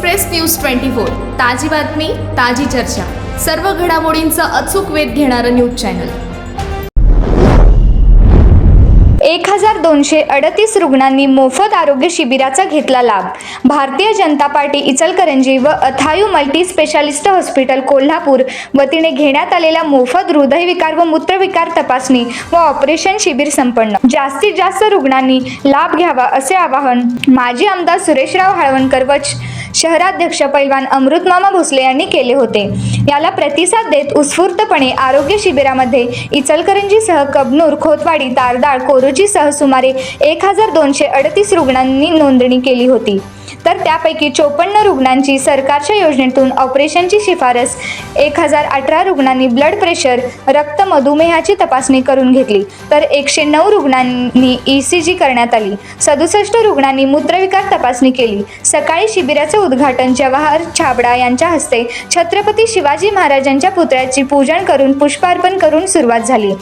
Express news twenty four. ताजी बातमी ताजी चर्चा. सर्व घडामोडींचा अचूक वेध घेणारं न्यूज चॅनल. एक हजार दोनशे अडतीस रुग्णांनी मोफत आरोग्य शिबिराचा घेतला लाभ. भारतीय जनता पार्टी इचलकरंजी व Athayu multi specialist hospital Kolhapur वतीने घेण्यात आलेल्या मोफत हृदयविकार व मूत्रविकार तपासणी व ऑपरेशन शिबिर संपन्न. जास्तीत जास्त रुग्णांनी लाभ घ्यावा असे आवाहन माजी आमदार सुरेशराव हळवणकर व शहराध्यक्ष पैलवान अमृतमामा भोसले यांनी केले होते. याला प्रतिसाद देत उत्स्फूर्तपणे आरोग्य शिबिरामध्ये इचलकरंजीसह कबनूर खोतवाडी तारदाळ कोरोचीसह सुमारे एक हजार दोनशे अडतीस रुग्णांनी नोंदणी केली होती. तर त्यापैकी चोपन्न रुग्णांची सरकारच्या योजनेतून ऑपरेशनची शिफारस एक हजार अठरा रुग्णांनी ब्लड प्रेशर रक्त मधुमेहाची तपासणी करून घेतली. तर एकशे नऊ रुग्णांनी ई सी जी करण्यात आली. सदुसष्ट रुग्णांनी मूत्रविकार तपासणी केली. सकाळी शिबिराचे उद्घाटन जवाहर छाबडा यांच्या हस्ते छत्रपती शिवाजी महाराजांच्या पुतळ्याची पूजन करून पुष्पार्पण करून सुरुवात झाली.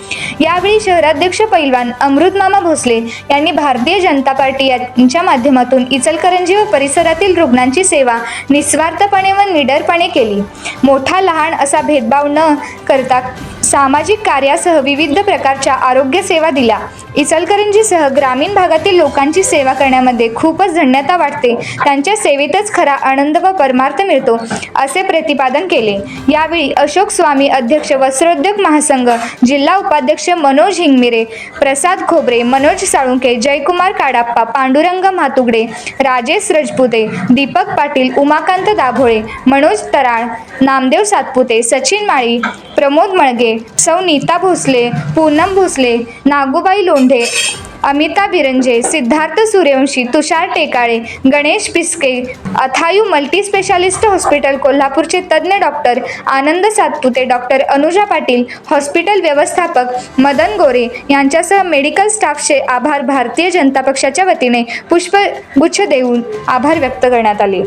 यावेळी शहराध्यक्ष पैलवान अमृतमामा भोसले यांनी भारतीय जनता पार्टी यांच्या माध्यमातून इचलकरंजी व परिसरातील रुग्णांची सेवा निस्वार्थपणे व निडरपणे केली. मोठा लहान असा भेदभाव न करता सामाजिक कार्यासह विविध प्रकारच्या आरोग्य सेवा दिल्या. इचलकरंजीसह ग्रामीण भागातील लोकांची सेवा करण्यामध्ये खूपच धन्यता वाटते. त्यांच्या सेवेतच खरा आनंद व परमार्थ मिळतो असे प्रतिपादन केले. यावेळी अशोक स्वामी अध्यक्ष वस्त्रोद्योग महासंघ जिल्हा उपाध्यक्ष मनोज हिंगमिरे प्रसाद खोबरे मनोज साळुंके जयकुमार काडाप्पा पांडुरंग म्हातुगडे राजेश रजपुते दीपक पाटील उमाकांत दाभोळे मनोज तराळ Namdev Satpute Sachin Mali Pramod Malage Sau Nita Bhosale Poonam Bhosale Nagubai Londhe Amita Biranje Siddharth Suryavanshi Tushar Tekale Ganesh Piske Athayu multi specialist hospital कोल्हापूरचे तज्ज्ञ doctor Anand Satpute doctor Anuja Patil hospital व्यवस्थापक मदन गोरे यांच्यासह मेडिकल स्टाफचे आभार भारतीय जनता पक्षाच्या वतीने पुष्पगुच्छ देऊन आभार व्यक्त करण्यात आले.